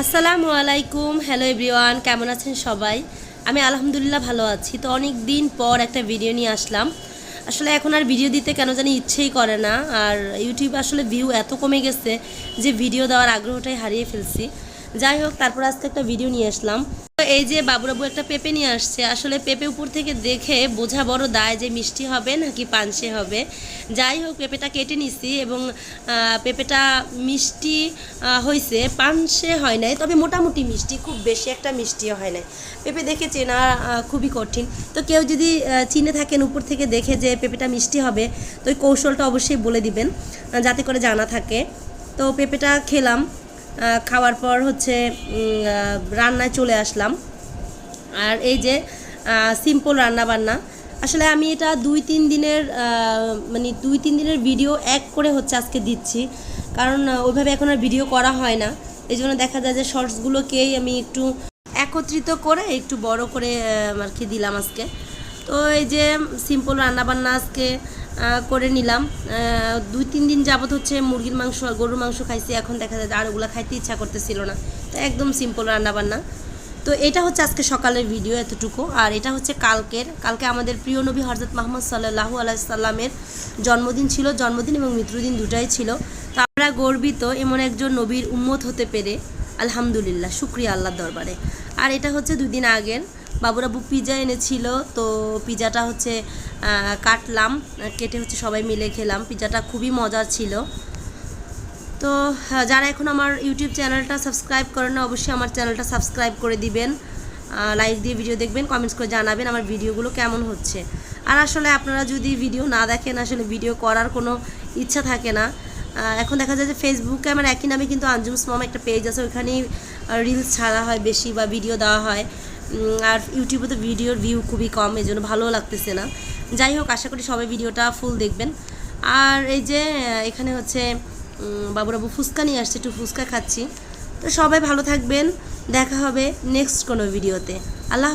আসসালামু আলাইকুম, hello everyone, কেমন আছেন সবাই? আমি আলহামদুলিল্লাহ ভালো আছি। তো অনেক দিন পর একটা ভিডিও নিয়ে আসলাম। আসলে এখন আর ভিডিও দিতে কেন জানি ইচ্ছেই করে না। আর ইউটিউবে আসলে ভিউ এত কমে গেছে যে ভিডিও দেওয়ার আগ্রহটাই হারিয়ে ফেলছি। যাই হোক, তারপর আজকে একটা ভিডিও নিয়ে আসলাম। তো এই যে বাবুরাবু একটা পেঁপে নিয়ে আসছে, আসলে পেঁপে উপর থেকে দেখে বোঝা বড় দায় যে মিষ্টি হবে নাকি পানসে হবে। যাই হোক, পেঁপেটা কেটে নিছি এবং পেঁপেটা মিষ্টি হয়েছে পানসে হয় নাই, তবে মোটামুটি মিষ্টি, খুব বেশি একটা মিষ্টিও হয় নাই। পেঁপে দেখে চেনা খুবই কঠিন। তো কেউ যদি চিনে থাকেন উপর থেকে দেখে যে পেঁপেটা মিষ্টি হবে, তো ওই কৌশলটা অবশ্যই বলে দিবেন যাতে করে জানা থাকে। তো পেঁপেটা খেলাম। খাওয়ার পর হচ্ছে রান্নায় চলে আসলাম। আর এই যে সিম্পল রান্না বান্না আসলে আমি এটা দুই তিন দিনের মানে দুই তিন দিনের ভিডিও এক করে হচ্ছে আজকে দিচ্ছি। কারণ ওইভাবে এখন আর ভিডিও করা হয় না। এই জন্য দেখা যায় যে শর্টসগুলোকেই আমি একটু একত্রিত করে একটু বড় করে আর কি দিলাম আজকে। তো এই যে সিম্পল রান্নাবান্না আজকে করে নিলাম। দুই, তিন দিন যাবত হচ্ছে মুরগির মাংস আর গরুর মাংস খাইছি। এখন দেখা যায় আর ওগুলো খাইতে ইচ্ছা করতেছিল না। তো একদম সিম্পল রান্নাবান্না। তো এটা হচ্ছে আজকে সকালের ভিডিও এতটুকু। আর এটা হচ্ছে কালকের। কালকে আমাদের প্রিয় নবী হজরত মাহমদ সাল্লাহু আলাইসাল্লামের জন্মদিন ছিল। জন্মদিন এবং মৃত্যুদিন দুটাই ছিল। তো আমরা গর্বিত এমন একজন নবীর উম্মত হতে পেরে। আলহামদুলিল্লাহ, শুক্রিয়া আল্লাহর দরবারে। আর এটা হচ্ছে দুই দিন বাবুরাবু পিজা এনেছিল, তো পিজাটা হচ্ছে কাটলাম, কেটে হচ্ছে সবাই মিলে খেলাম। পিজাটা খুবই মজার ছিল। তো যারা এখন আমার ইউটিউব চ্যানেলটা সাবস্ক্রাইব করেন না, অবশ্যই আমার চ্যানেলটা সাবস্ক্রাইব করে দিবেন। লাইক দিয়ে ভিডিও দেখবেন কমেন্টস করে জানাবেন আমার ভিডিওগুলো কেমন হচ্ছে। আর আসলে আপনারা যদি ভিডিও না দেখেন, আসলে ভিডিও করার কোনো ইচ্ছা থাকে না। এখন দেখা যায় যে ফেসবুকে আমার একই নামে কিন্তু আঞ্জুমস মম একটা পেজ আছে ওইখানেই রিলস ছাড়া হয় বেশি বা ভিডিও দেওয়া হয়। আর ইউটিউবে তো ভিডিওর ভিউ খুবই কম, এই জন্য ভালোও লাগতেছে না। যাই হোক, আশা করি সবাই ভিডিওটা ফুল দেখবেন। আর এই যে এখানে হচ্ছে বাবুরাবু ফুচকা নিয়ে আসছে, একটু ফুচকা খাচ্ছি। তো সবাই ভালো থাকবেন, দেখা হবে নেক্সট কোনো ভিডিওতে আল্লাহ